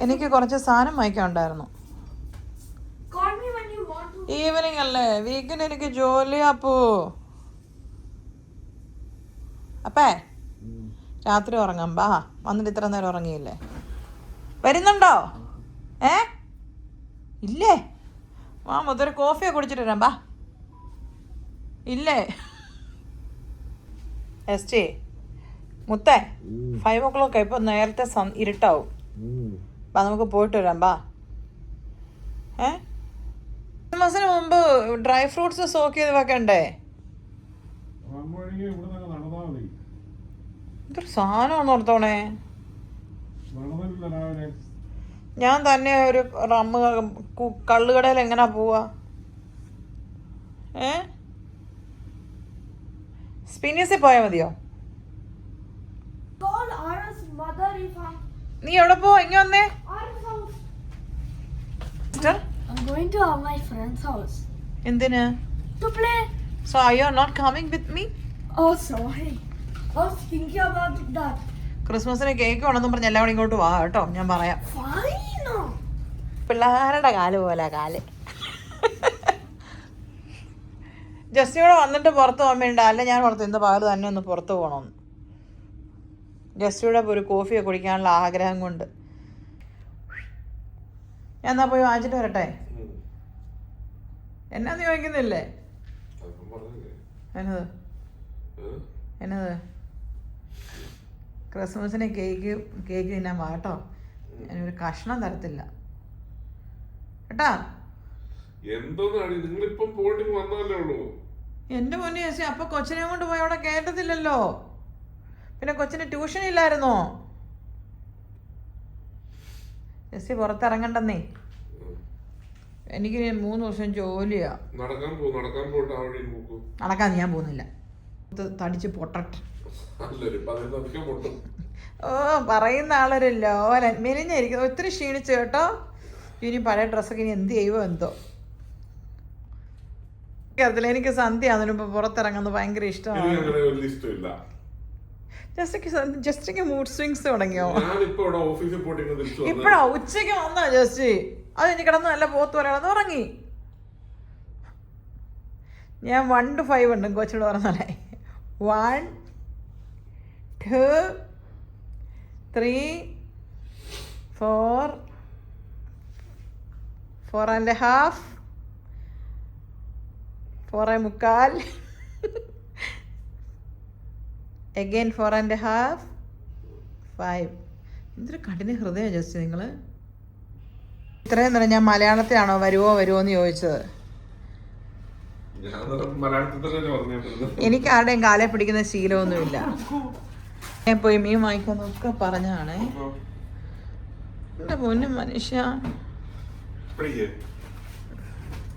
എനിക്ക് കുറച്ച് സാധനം വായിക്കാൻ call me when you want to evening അല്ലേ? വീക്കെൻഡ് എനിക്ക് ജോലി അപ്പോ. അപ്പേ രാത്രി ഉറങ്ങാം. ബാ വന്നിട്ട് ഇത്ര നേരം ഉറങ്ങിയില്ലേ? വരുന്നുണ്ടോ? ഏ? ഇല്ലേ? വാ മുതൊരു കോഫിയൊക്കെ കുടിച്ചിട്ട് വരാം. ബാ. ഇല്ലേ? എസ് ടി മുത്തേ ഫൈവ് ഓ ക്ലോക്ക് ഇപ്പൊ നേരത്തെ ഇരുട്ടാവും. അപ്പൊ നമുക്ക് പോയിട്ട് വരാം ബാ ഏ? മാസത്തിന് മുമ്പ് ഡ്രൈ ഫ്രൂട്ട്സ് സോക്ക് ചെയ്ത് വെക്കണ്ടേ? ഇതൊരു സാധനമാണെന്ന് ഓർത്തോണേ? ഞാൻ തന്നെ ഒരു റമ്മ് കള്ളുകടയിൽ എങ്ങനാ പോവാ? ഏ? സ്പിന്നേഴ്സിൽ പോയാൽ മതിയോ? നീ എവിടെ പോ ഇങ്ങ വന്നേ എന്തിന്? Me Oh, sorry. I was thinking about that. ക്രിസ്മസിന് കേക്ക് വേണമെന്നും പറഞ്ഞ് എല്ലാവരും ഇങ്ങോട്ട് വാ കേട്ടോ. ഞാൻ പറയാം. പിള്ളേരുടെ കാൽ പോലെ കാൽ. ജസ്റ്റിയോടെ വന്നിട്ട് പുറത്ത് പോകാൻ വേണ്ട അല്ല ഞാൻ പുറത്ത് ഇന്ന് പകൽ തന്നെ ഒന്ന് പുറത്ത് പോകണമെന്ന് ജസ്റ്റിയുടെ ഒരു കോഫിയൊക്കെ കുടിക്കാനുള്ള ആഗ്രഹം കൊണ്ട്. ഞാൻ എന്നാ പോയി വാങ്ങിച്ചിട്ട് വരട്ടെ? എന്നാ നീ വാങ്ങിക്കുന്നില്ലേ എന്നത്? എന്നത്? ക്രിസ്മസിന് കേക്ക് കേക്ക് തിന്നാൻ വാട്ടോ കേട്ടോ. ഞാനൊരു കഷ്ണം തരത്തില്ല. കേട്ടാ? എന്തോന്നാണ് നിങ്ങളിപ്പം പോയിട്ട് വന്നാലേ ഉള്ളൂ. എന്റെ മുന്നേ ചേച്ചി അപ്പൊ കൊച്ചിനെ കൊണ്ട് പോയി അവിടെ കേട്ടത്തില്ലല്ലോ പിന്നെ കൊച്ചിന് ട്യൂഷൻ ഇല്ലായിരുന്നോ? ജസ്റ്റ് പുറത്തിറങ്ങണ്ടെന്നേ. എനിക്ക് മൂന്ന് ദിവസം ജോലിയാ. നടക്കാൻ പോ നടക്കാൻ അവിടെ നടക്കാൻ ഞാൻ പോകുന്നില്ല. തടിച്ച് പൊട്ടട്ടെ. ഓ പറയുന്ന ആളൊരു ലോലൻ. മെലിഞ്ഞായിരിക്കും ഒത്തിരി ക്ഷീണിച്ചു കേട്ടോ. ഇനി പഴയ ഡ്രസ്സൊക്കെ ഇനി എന്ത് ചെയ്യുമോ എന്തോ. അറിയത്തില്ല എനിക്ക് സന്ധ്യ അതിന് മുമ്പ് പുറത്തിറങ്ങുന്നത് ഭയങ്കര ഇഷ്ടമാണ്. ജസ്റ്റ് ജസ്റ്റിക്ക് മൂഡ് സ്വിങ്സ് തുടങ്ങിയോ? ഇപ്പഴാ? ഉച്ചയ്ക്ക് വന്നാ ജസ്റ്റ്. അത് ഇനി കിടന്ന് നല്ല പോത്ത് പോലെ ഉറങ്ങി. ഞാൻ വൺ ടു ഫൈവ് ഉണ്ട് കൊച്ചിനോട് പറഞ്ഞാലേ. One two three four four and half four and മുക്കാൽ. Again four and half five എന്തൊരു കഠിന ഹൃദയം ജസ്റ്റ് നിങ്ങൾ ഇത്രയും നേരം ഞാൻ മലയാളത്തിലാണോ വരുവോ വരുമോ എന്ന് ചോദിച്ചത്? എനിക്ക് ആരുടെയും കാലെ പിടിക്കുന്ന ശീലമൊന്നുമില്ല. ഞാൻ പോയി മീൻ വാങ്ങിക്കാന്നൊക്കെ പറഞ്ഞാണ് എന്റെ പൊന്നും മനുഷ്യ.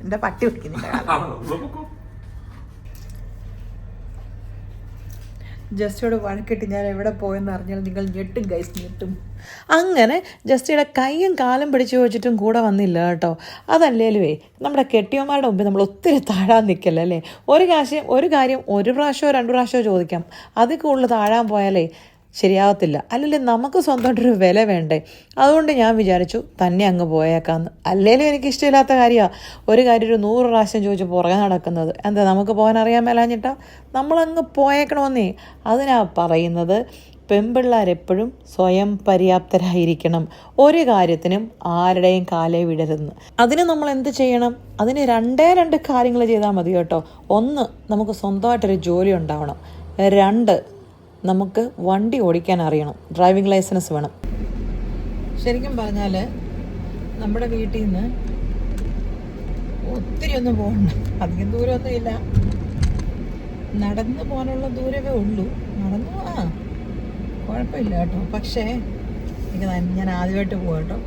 എന്റെ പട്ടി പിടിക്കുന്നില്ല കാലം ആ, എന്നാ പൊക്കോ. ജസ്റ്റിയോട് വഴക്കിട്ട് ഞാൻ എവിടെ പോയെന്ന് അറിഞ്ഞാൽ നിങ്ങൾ ഞെട്ടും ഗൈസ് ഞെട്ടും. അങ്ങനെ ജസ്റ്റിയുടെ കൈയും കാലും പിടിച്ചു വെച്ചിട്ടും കൂടെ വന്നില്ല കേട്ടോ. അതല്ലേലുവേ നമ്മുടെ കെട്ടിയന്മാരുടെ മുമ്പിൽ നമ്മൾ ഒത്തിരി താഴാൻ നിൽക്കല്ലേ ഒരു കാര്യം ഒരു കാര്യം ഒരു പ്രാവശ്യമോ രണ്ട് പ്രാവശ്യമോ ചോദിക്കാം. അതിൽ കൂടുതൽ താഴാൻ പോയാലേ ശരിയാവത്തില്ല. അല്ലെങ്കിൽ നമുക്ക് സ്വന്തമായിട്ടൊരു വില വേണ്ടേ? അതുകൊണ്ട് ഞാൻ വിചാരിച്ചു തന്നെ അങ്ങ് പോയേക്കാന്ന്. അല്ലേലും എനിക്ക് ഇഷ്ടമില്ലാത്ത കാര്യമാണ് ഒരു കാര്യം ഒരു നൂറ് പ്രാവശ്യം ചോദിച്ചു പുറകെ നടക്കുന്നത്. എന്താ നമുക്ക് പോകാൻ അറിയാൻ മേലാഞ്ഞിട്ടാ? നമ്മളങ്ങ് പോയേക്കണമെന്നേ അതിനാ പറയുന്നത് പെൺപിള്ളേരെപ്പോഴും സ്വയം പര്യാപ്തരായിരിക്കണം. ഒരു കാര്യത്തിനും ആരുടെയും കാലേ വിടരുന്ന് അതിന് നമ്മൾ എന്ത് ചെയ്യണം? അതിന് രണ്ടേ രണ്ട് കാര്യങ്ങൾ ചെയ്താൽ മതി കേട്ടോ. ഒന്ന് നമുക്ക് സ്വന്തമായിട്ടൊരു ജോലി ഉണ്ടാവണം. രണ്ട് നമുക്ക് വണ്ടി ഓടിക്കാൻ അറിയണം. ഡ്രൈവിംഗ് ലൈസൻസ് വേണം. ശരിക്കും പറഞ്ഞാൽ നമ്മുടെ വീട്ടിൽ നിന്ന് ഒത്തിരി ഒന്നും പോകണ്ട. അധികം ദൂരമൊന്നും ഇല്ല. നടന്നു പോകാനുള്ള ദൂരമേ ഉള്ളൂ. നടന്നു ആ കുഴപ്പമില്ല കേട്ടോ. പക്ഷേ എനിക്ക് ഞാൻ ആദ്യമായിട്ട് പോകാം കേട്ടോ.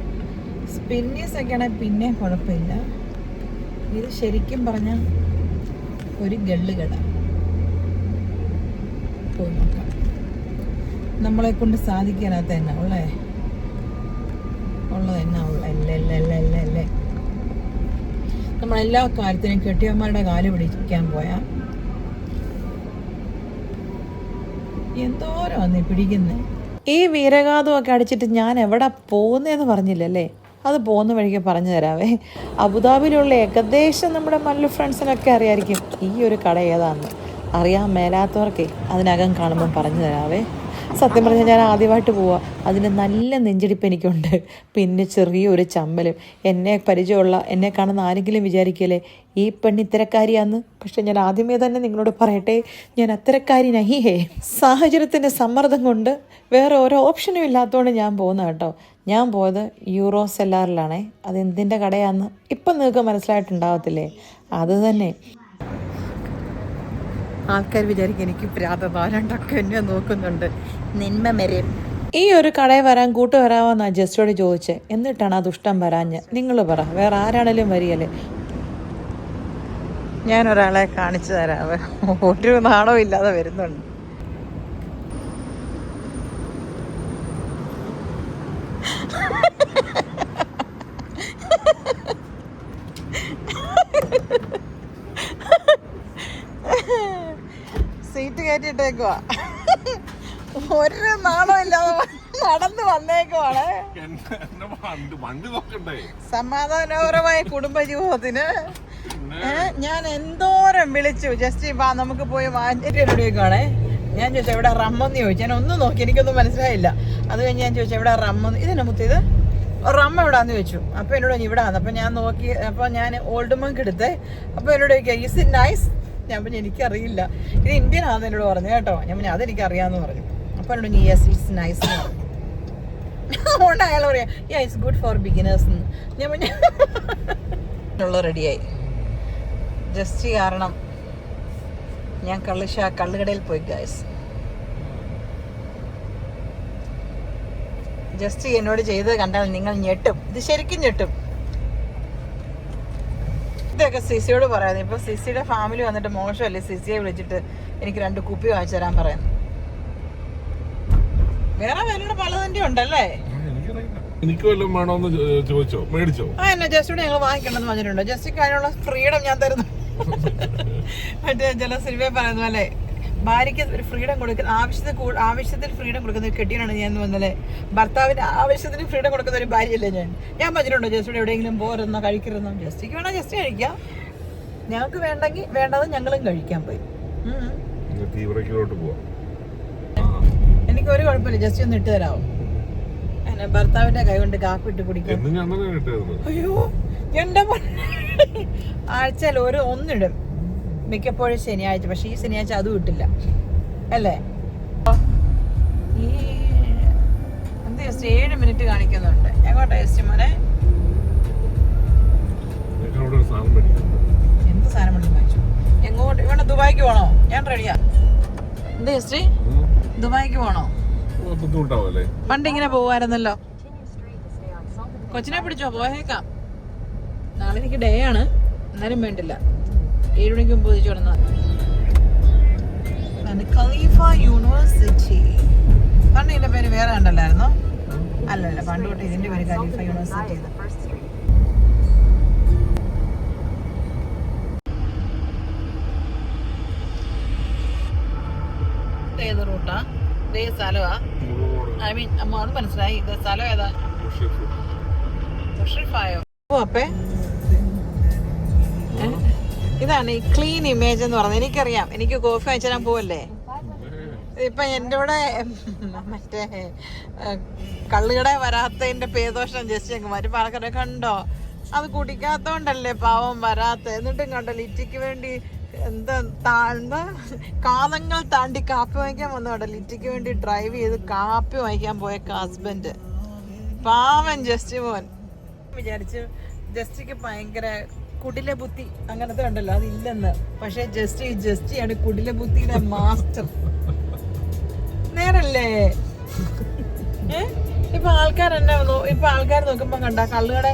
സ്പിന്നീസ് ഒക്കെ ആണെങ്കിൽ പിന്നെ കുഴപ്പമില്ല. ഇത് ശരിക്കും പറഞ്ഞാൽ ഒരു ഗള്ളുകട. പോയി നോക്കാം. നമ്മളെ കൊണ്ട് സാധിക്കാനാത്ത തന്നെ ഉള്ളേ? ഉള്ളത് എന്നാ? ഉള്ളേ അല്ല അല്ല അല്ല അല്ല അല്ലേ. നമ്മളെല്ലാ കാര്യത്തിനും കെട്ടിയന്മാരുടെ കാൽ പിടിക്കാൻ പോയാ? എന്തോരം നീ പിടിക്കുന്നേ? ഈ വീരഗാതമൊക്കെ അടിച്ചിട്ട് ഞാൻ എവിടെ പോകുന്നതെന്ന് പറഞ്ഞില്ലല്ലേ? അത് പോകുന്ന വഴിക്ക് പറഞ്ഞു തരാവേ. അബുദാബിയിലുള്ള ഏകദേശം നമ്മുടെ മല്ലു ഫ്രണ്ട്സിനൊക്കെ അറിയായിരിക്കും ഈ ഒരു കട ഏതാണെന്ന് അറിയാൻ മേലാത്തവർക്കേ അതിനകം കാണുമ്പം പറഞ്ഞു തരാവേ. സത്യം പറഞ്ഞാൽ ഞാൻ ആദ്യമായിട്ട് പോവാ. അതിന് നല്ല നെഞ്ചിടിപ്പ് എനിക്കുണ്ട്. പിന്നെ ചെറിയൊരു ചമ്മലും. എന്നെ പരിചയമുള്ള എന്നെ കാണുന്ന ആരെങ്കിലും വിചാരിക്കല്ലേ ഈ പെണ്ണ് ഇത്തരക്കാരിയാന്ന്? പക്ഷെ ഞാൻ ആദ്യമേ തന്നെ നിങ്ങളോട് പറയട്ടെ ഞാൻ അത്തരക്കാരി നഹിഹേ സാഹചര്യത്തിന്റെ സമ്മർദ്ദം കൊണ്ട് വേറെ ഓരോ ഓപ്ഷനും ഇല്ലാത്തതുകൊണ്ട് ഞാൻ പോകുന്ന കേട്ടോ. ഞാൻ പോയത് യൂറോ സെല്ലാറിലാണേ അതെന്തിന്റെ കടയാന്ന് ഇപ്പം നിങ്ങൾക്ക് മനസ്സിലായിട്ടുണ്ടാവത്തില്ലേ? അത് തന്നെ. ആൾക്കാർ വിചാരിക്കും എനിക്ക് പ്രാതപാലണ്ടൊക്കെ എന്നെ നോക്കുന്നുണ്ട്. നിന്മ മെരേ. ഈ ഒരു കടയിൽ വരാൻ കൂട്ടു വരാമെന്നാ ജസ്റ്റോട് ചോദിച്ചേ. എന്നിട്ടാണ് ആ ദുഷ്ടം വരാഞ്ഞ്. നിങ്ങൾ പറ വേറെ ആരാണേലും വരികയല്ലേ? ഞാൻ ഒരാളെ കാണിച്ചു തരാം. ഒരു നാണവും ഇല്ലാതെ വരുന്നുണ്ട്. കയറ്റിട്ടേക്കുവാ ഒരു നാണോ ഇല്ലാതെ നടന്നു വന്നേക്കുവാണ്. സമാധാനപരമായ കുടുംബജീവിതത്തിന്. ഞാൻ എന്തോരം വിളിച്ചു. ജസ്റ്റ് വാ നമുക്ക് പോയി വാങ്ങിക്കാണേ ഞാൻ ചോദിച്ചു എവിടെ റമ്മെന്ന് ചോദിച്ചു. ഞാൻ ഒന്നും നോക്കി എനിക്കൊന്നും മനസ്സിലായില്ല. അത് കഴിഞ്ഞ് ഞാൻ ചോദിച്ചു എവിടെ റമ്മെന്ന്? ഇതെന്നെ മുത്തിയത് റമ്മ എവിടാന്ന് ചോദിച്ചു. അപ്പൊ എന്നോട് ഇവിടെ ആണ് അപ്പൊ ഞാൻ നോക്കി അപ്പൊ ഞാൻ ഓൾഡ് മങ്ക് എടുത്തേ. അപ്പൊ എന്നോട് ചോദിക്കുക ഇസ് ഇറ്റ് നൈസ് ഞാൻ പറഞ്ഞു എനിക്കറിയില്ല. ഇത് ഇന്ത്യൻ ആണെന്ന് എന്നോട് പറഞ്ഞു കേട്ടോ. ഞാൻ പറഞ്ഞു അതെനിക്കറിയാന്ന് പറഞ്ഞു. അപ്പൊ എന്നോട് യെസ് ഇറ്റ്സ് നൈസ് എന്ന് അതുകൊണ്ട് അയാൾ പറയാം yeah it's good for beginners ഞാൻ പറഞ്ഞു റെഡിയായി ജസ്റ്റ് കാരണം ഞാൻ കള്ളിഷ കള്ളുകടയിൽ പോയി ഗായ്സ് ജസ്റ്റ് എന്നോട് ചെയ്തത് കണ്ടാൽ നിങ്ങൾ ഞെട്ടും. ഇത് ശരിക്കും ഞെട്ടും. ഇതൊക്കെ സിസിയോട് പറയാതെ ഇപ്പൊ സിസിയുടെ ഫാമിലി വന്നിട്ട് മോശമല്ലേ? സിസിയെ വിളിച്ചിട്ട് എനിക്ക് രണ്ട് കുപ്പി വാങ്ങിച്ചു തരാൻ പറയുന്നു. വേറെ വേറെ പലതിന്റെ ഉണ്ടല്ലേ? എനിക്ക് വല്ലതും വേണോന്ന് ചോദിച്ചോ? മേടിച്ചോ? ആ എന്നാ ജസ്റ്റിനെ ഞങ്ങൾ വാങ്ങിക്കണമെന്ന് പറഞ്ഞിട്ടുണ്ട്. ജസ്റ്റിക്ക് അതിനുള്ള ഫ്രീഡം ഞാൻ തരുന്നു. മറ്റേ ചില സിനിമയെ പറയുന്ന പോലെ. ഭാര്യയ്ക്ക് ഒരു ഫ്രീഡം കൊടുക്കുന്ന ആവശ്യത്തിൽ ആവശ്യത്തിൽ ഫ്രീഡം കൊടുക്കുന്ന ഒരു കെട്ടിയാണ് ഞാൻ വന്നത് ഭർത്താവിന് ആവശ്യത്തിന് ഫ്രീഡം കൊടുക്കുന്ന ഒരു ഭാര്യയല്ലേ ഞാൻ. ഞാൻ പറഞ്ഞിട്ടുണ്ടോ ജസ്റ്റിയുടെ എവിടെയെങ്കിലും പോരുന്നോ കഴിക്കരുന്നോ ജസ്റ്റിക്ക് വേണോ ജസ്റ്റ് കഴിക്കാം. ഞങ്ങൾക്ക് വേണ്ടെങ്കിൽ വേണ്ടത് ഞങ്ങളും കഴിക്കാൻ പോയി. എനിക്ക് ഒരു കുഴപ്പമില്ല ജസ്റ്റ് ഒന്ന് ഇട്ട് തരാമോ എന്നെ ഭർത്താവിന്റെ കൈ കൊണ്ട് കാപ്പി ഇട്ട് കുടിക്കും. അയ്യോ എന്റെ ആഴ്ചയിൽ ഒരു ഒന്നിടും. മിക്കപ്പോഴും ശനിയാഴ്ച പക്ഷെ ഈ ശനിയാഴ്ച അത് കിട്ടില്ല അല്ലേ? ഈ എന്ത് ഏഴ് മിനിറ്റ് കാണിക്കുന്നുണ്ട്. എങ്ങോട്ടാ ജസ്റ്റ് മോനെ? എന്ത് സാധനം വാങ്ങിച്ചു എങ്ങോട്ട്? ഇവിടെ ദുബായിക്ക് പോണോ? ഞാൻ റെഡിയാ എന്ത് ഉം. ദുബായിക്ക് പോണോ? പണ്ട് ഇങ്ങനെ പോവായിരുന്നല്ലോ. കൊച്ചിനെ പിടിച്ചോ? പോയേക്കാം. നാളെ എനിക്ക് ഡേ ആണ്. എന്നാലും വേണ്ടില്ല. ഏഴ് മണിക്ക് മുമ്പ് തിരിച്ചു കിടന്നത്. ഖലീഫ യൂണിവേഴ്സിറ്റി പണ്ട് ഇതിന്റെ പേര് വേറെ കണ്ടല്ലായിരുന്നോ? അല്ലല്ല പണ്ട് തൊട്ട് ഇതിന്റെ പേര് ഖലീഫ യൂണിവേഴ്സിറ്റി ഏത് റൂട്ടാ ഇതേ സ്ഥലമാ ഐ മീൻ അത് മനസ്സിലായി. ഇത് സ്ഥലം ഏതാ? അപ്പേ? ഇതാണ് ഈ ക്ലീൻ ഇമേജ് എന്ന് പറഞ്ഞത് എനിക്കറിയാം. എനിക്ക് കോഫി വാങ്ങിച്ചു തരാൻ പോവല്ലേ? ഇപ്പൊ എന്റെ കൂടെ മറ്റേ കള്ളുകട വരാത്തതിന്റെ പേദോഷം ജസ്റ്റ് അങ്ങ് മറ്റു കണ്ടോ? അത് കുടിക്കാത്തോണ്ടല്ലേ പാവം വരാത്ത? എന്നിട്ടും കണ്ടോ ലിറ്റിക്ക് വേണ്ടി എന്താ താഴ്ന്ന എന്താ കാലങ്ങൾ താണ്ടി കാപ്പി വാങ്ങിക്കാൻ വന്നോട്ടെ ലിറ്റിക്ക് വേണ്ടി ഡ്രൈവ് ചെയ്ത് കാപ്പി വാങ്ങിക്കാൻ പോയ ഹസ്ബൻഡ് പാവൻ ജസ്റ്റ് മോൻ വിചാരിച്ചു ജസ്റ്റിക്ക് ഭയങ്കര കുടില ബുദ്ധി അങ്ങനത്തെ ഉണ്ടല്ലോ അതില്ലെന്ന്. പക്ഷെ ജസ്റ്റ് ഈ ജസ്റ്റിയാണ് കുടില ബുദ്ധിയുടെ മാസ്റ്റർ നേരല്ലേ? ഇപ്പൊ ആൾക്കാർ എന്നെ ഇപ്പൊ ആൾക്കാർ നോക്കുമ്പോ കണ്ട കള്ളുകടെ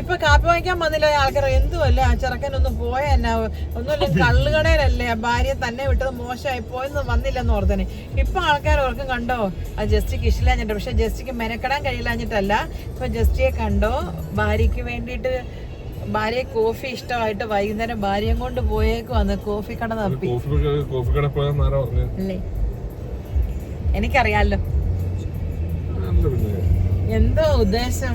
ഇപ്പൊ കാപ്പി വാങ്ങിക്കാൻ വന്നില്ല ആൾക്കാർ എന്തുമല്ല ആ ചെറുക്കൻ ഒന്ന് പോയ എന്നാ ഒന്നുമില്ല കള്ളുകടയിലല്ലേ ആ ഭാര്യ തന്നെ വിട്ടത് മോശമായി പോയെന്ന് വന്നില്ലെന്ന് ഓർത്തനെ. ഇപ്പൊ ആൾക്കാർ ഓർക്കും കണ്ടോ ആ ജസ്റ്റിക്ക് ഇഷ്ടമില്ലാഞ്ഞിട്ട് പക്ഷെ ജസ്റ്റിക്ക് മെനക്കെടാൻ കഴിയില്ലാഞ്ഞിട്ടല്ല. ഇപ്പൊ ജസ്റ്റിയെ കണ്ടോ ഭാര്യയ്ക്ക് വേണ്ടിയിട്ട് ഭാര്യയെ കോഫി ഇഷ്ടമായിട്ട് വൈകുന്നേരം ഭാര്യയും കൊണ്ട് പോയേക്ക് വന്ന് കോഫി കട തപ്പി. കോഫി കട അല്ലേ? എനിക്കറിയാലോ. എന്തോ ഉദ്ദേശം?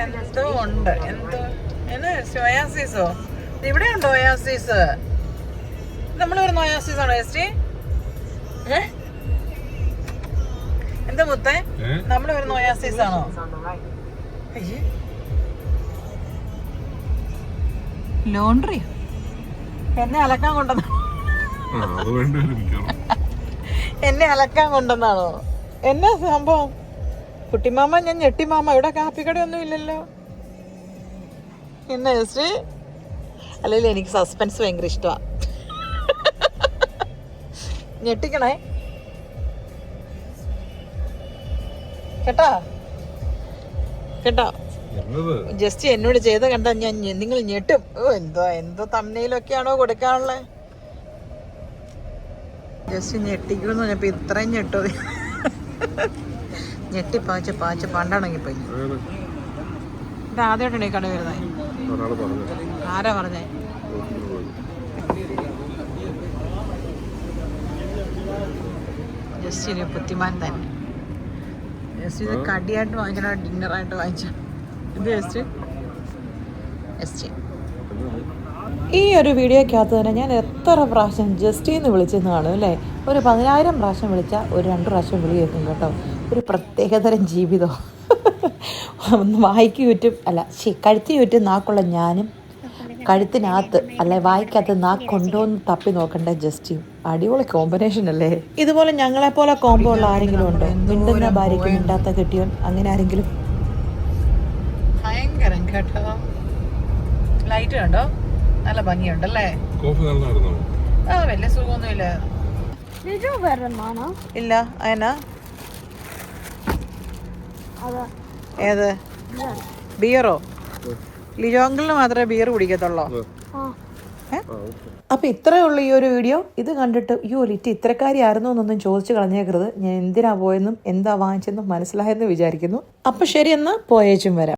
എന്തോ ഉണ്ട്. എന്തോ. എന്നാ ഒയാസിസോ ഇവിടെ ഉണ്ടോ ഒയാസിസ് നമ്മൾ വരുന്ന ഒയാസിസ് ആണോ എസ് ടി എന്താ മുത്തേ? നമ്മൾ വരുന്ന ഒയാസിസ് ആണോ? ലോണ്ടറി എന്നെ അലക്കാൻ വരും എന്നെ അലക്കാൻ കൊണ്ടുവന്നാണോ? എന്നാ സംഭവം? കുട്ടിമാമ ഞാൻ ഞെട്ടിമാമ ഇവിടെ കാപ്പിക്കടയൊന്നും ഇല്ലല്ലോ. എന്നാ ശ്രീ? അല്ലെങ്കിൽ എനിക്ക് സസ്പെൻസ് ഭയങ്കര ഇഷ്ടമാണ് ഞെട്ടിക്കണേ. കേട്ടാ? കേട്ടോ? ജസ്റ്റ് എന്നോട് ചെയ്ത കണ്ട ഞാൻ നിങ്ങൾ ഞെട്ടും. ഓ എന്തോ എന്തോ തമ്മനയിലൊക്കെയാണോ കൊടുക്കാനുള്ളത് ജസ്റ്റ് ഞെട്ടിക്കുമെന്ന് പറഞ്ഞപ്പോ ഇത്രയും ഞെട്ടോ. ഞെട്ടി പാച്ച പാച്ച പണ്ടാണെങ്കിൽ പോയി ഇത് ആദ്യമായിട്ടാണ് ഈ കട വരുന്നത് ആരാ പറഞ്ഞേ? ജസ്റ്റ് ഒരു ബുദ്ധിമാൻ തന്നെ. ജസ്റ്റ് ഇത് കടിയായിട്ട് വാങ്ങിക്കണോ ഡിന്നറായിട്ട് വാങ്ങിച്ചോ. ഇത് ഈ ഒരു വീഡിയോക്കകത്ത് തന്നെ ഞാൻ എത്ര പ്രാവശ്യം ജസ്റ്റിന്ന് വിളിച്ചെന്ന് കാണും അല്ലേ? ഒരു പതിനായിരം പ്രാവശ്യം വിളിച്ചാൽ ഒരു രണ്ട് പ്രാവശ്യം വിളി കേൾക്കും കേട്ടോ. ഒരു പ്രത്യേകതരം ജീവിതം. ഒന്ന് വായിക്ക് ചുറ്റും അല്ല ശരി കഴുത്തി ചുറ്റും നാക്കുള്ള ഞാനും കഴുത്തിനകത്ത് അല്ലെ വായിക്കകത്ത് നാക്കുണ്ടോ എന്ന് തപ്പി നോക്കണ്ട ജസ്റ്റിൻ അടിപൊളി കോമ്പിനേഷൻ അല്ലേ? ഇതുപോലെ ഞങ്ങളെ പോലെ കോംബോ ഉള്ള ആരെങ്കിലും ഉണ്ടോ? മിണ്ടുന്ന ഭാര്യയ്ക്ക് മിണ്ടാത്ത കെട്ടിയോൻ അങ്ങനെ ആരെങ്കിലും? ഭയങ്കരം കേട്ടോ. ലൈറ്റ് കണ്ടോ? നല്ല ഭംഗിയുണ്ടല്ലേ? കോഫി നല്ലതായിരുന്നോ? ആ വലിയ സുഖമൊന്നുമില്ല. ഇല്ല അതിനാ അതാ. ഏത്? ബിയറോ? ലിജോ അങ്കിളിന് മാത്രമേ ബിയർ കുടിക്കത്തുള്ളോ? ആ. അപ്പോൾ ഇത്രയേ ഉള്ളൂ ഈ ഒരു വീഡിയോ. ഇത് കണ്ടിട്ട് അയ്യോ ലിറ്റ് ഇത്രക്കാരിയായിരുന്നു എന്നൊന്നും ചോദിച്ചു കളഞ്ഞേക്കരുത്. ഞാൻ എന്തിനാ പോയെന്നും എന്താ വാങ്ങിച്ചെന്നും മനസ്സിലായെന്ന് വിചാരിക്കുന്നു. അപ്പോൾ ശരി എന്നാൽ പോയേച്ചും വരാം.